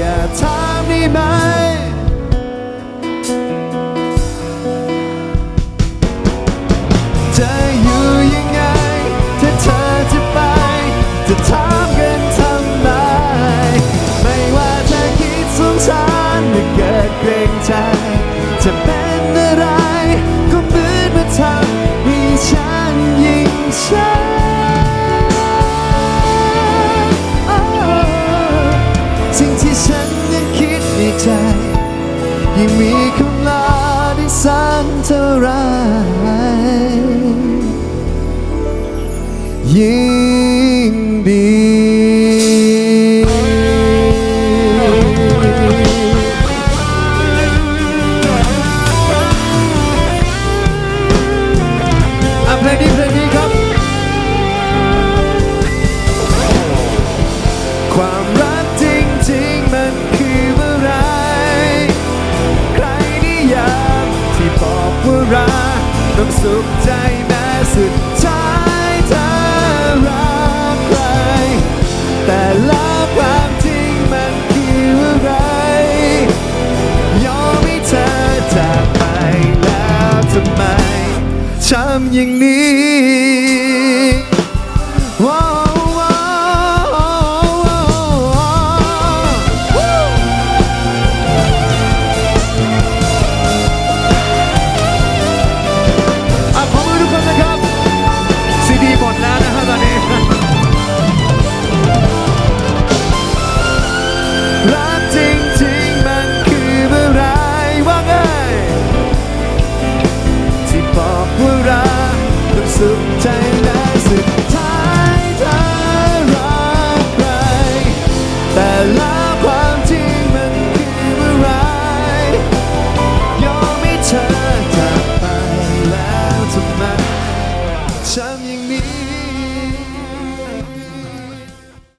อย่าถามได้ไหมจะอยู่ยังไง ถ้าเธอจะไป จะถามกันทำไม ไม่ว่าจะคิดสงสารหรือเกิดเกรงใจ ยิ่งมีคำลาได้สักเท่าไรยิ่งดีอะเพลงนี้ ว่ารักต้องสุขใจแม้สุดท้ายเธอรักใคร แต่แล้วความจริงมันคืออะไร ยอมให้เธอจากไปแล้วทำไมทำอย่างนี้ ว่ารักต้องสุขใจและสุดท้ายเธอรักใครแต่ละความจริงมันคืออะไรยอมให้เธอจากไปแล้วทำไมทำอย่างนี้